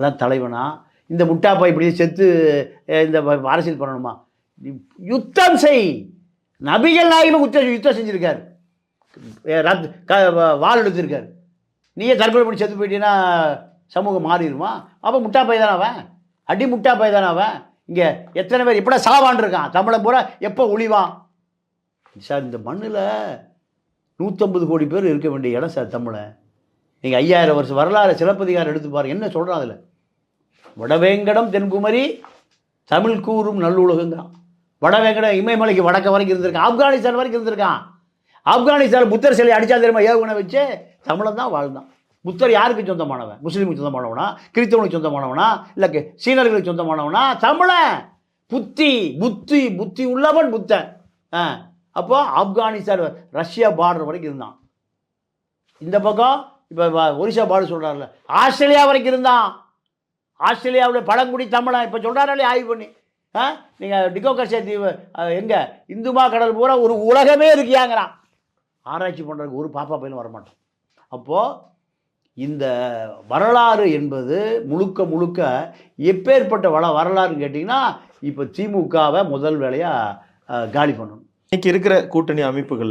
அதான் தலைவனா? இந்த முட்டாப்பா இப்படி செத்து இந்த அரசியல் பண்ணணுமா? யுத்தம் செய். நபிகள் நாயகம் யுத்தம் யுத்தம் செஞ்சுருக்காரு. அஹ், ரத் க வால் வாள் நீயே தற்கொலை பண்ணி செத்து போயிட்டீங்கன்னா சமூகம் மாறிடுமா? அப்போ முட்டாப்பை தானே அவன்? அடி முட்டாப்பை தானே அவன்? இங்கே எத்தனை பேர் எப்படா சாவான் இருக்கான். தமிழை பூரா எப்போ ஒளிவான்? சார் இந்த மண்ணில் நூற்றம்பது கோடி பேர் இருக்க வேண்டிய இடம் சார் தமிழை நீங்கள் ஐயாயிரம் வருஷம் வரலாறு சிலப்பதிகாரம் எடுத்து பாருங்க. என்ன சொல்கிறான் அதில்? வடவேங்கடம் தென்குமரி தமிழ் கூறும் தான். வடவேங்கடம் இமயமலைக்கு வடக்க வரைக்கும் இருந்திருக்கான். ஆப்கானிஸ்தான் வரைக்கும் இருந்திருக்கான். ஆப்கானிஸ்தான் புத்தர் சிலை அடிச்சா தெரியுமா? ஏவுகணை வச்சு தமிழன் தான் வாழ்ந்தான். புத்தர் யாருக்கு சொந்தமானவன்? முஸ்லீமுக்கு சொந்தமானவனா? கிறிஸ்தவனுக்கு சொந்தமானவனா? இல்லை சீனர்களுக்கு சொந்தமானவனா? தமிழன். புத்தி புத்தி புத்தி உள்ளவன் புத்தன். ஆ அப்போ ஆப்கானிஸ்தான் ரஷ்யா பார்டர் வரைக்கும் இருந்தான். இந்த பக்கம் இப்போ ஒரிசா பார்டர் சொல்கிறார்ல ஆஸ்திரேலியா வரைக்கும் இருந்தான். ஆஸ்திரேலியாவுடைய பழங்குடி தமிழன் இப்போ சொல்கிறாரே ஆய்வு பண்ணி. ஆ? நீங்கள் டிகோகர்ஷே தீவு எங்கே? இந்துமா கடல் பூரா ஒரு உலகமே இருக்கியாங்கிறான். ஆராய்ச்சி பண்ணுறதுக்கு ஒரு பாப்பா பையனும் வரமாட்டோம் அப்போது இந்த வரலாறு என்பது முழுக்க முழுக்க எப்பேற்பட்ட வள வரலாறுன்னு கேட்டிங்கன்னா இப்போ திமுகவை முதல் வேலையாக காலி பண்ணணும். இன்றைக்கி இருக்கிற கூட்டணி அமைப்புகள்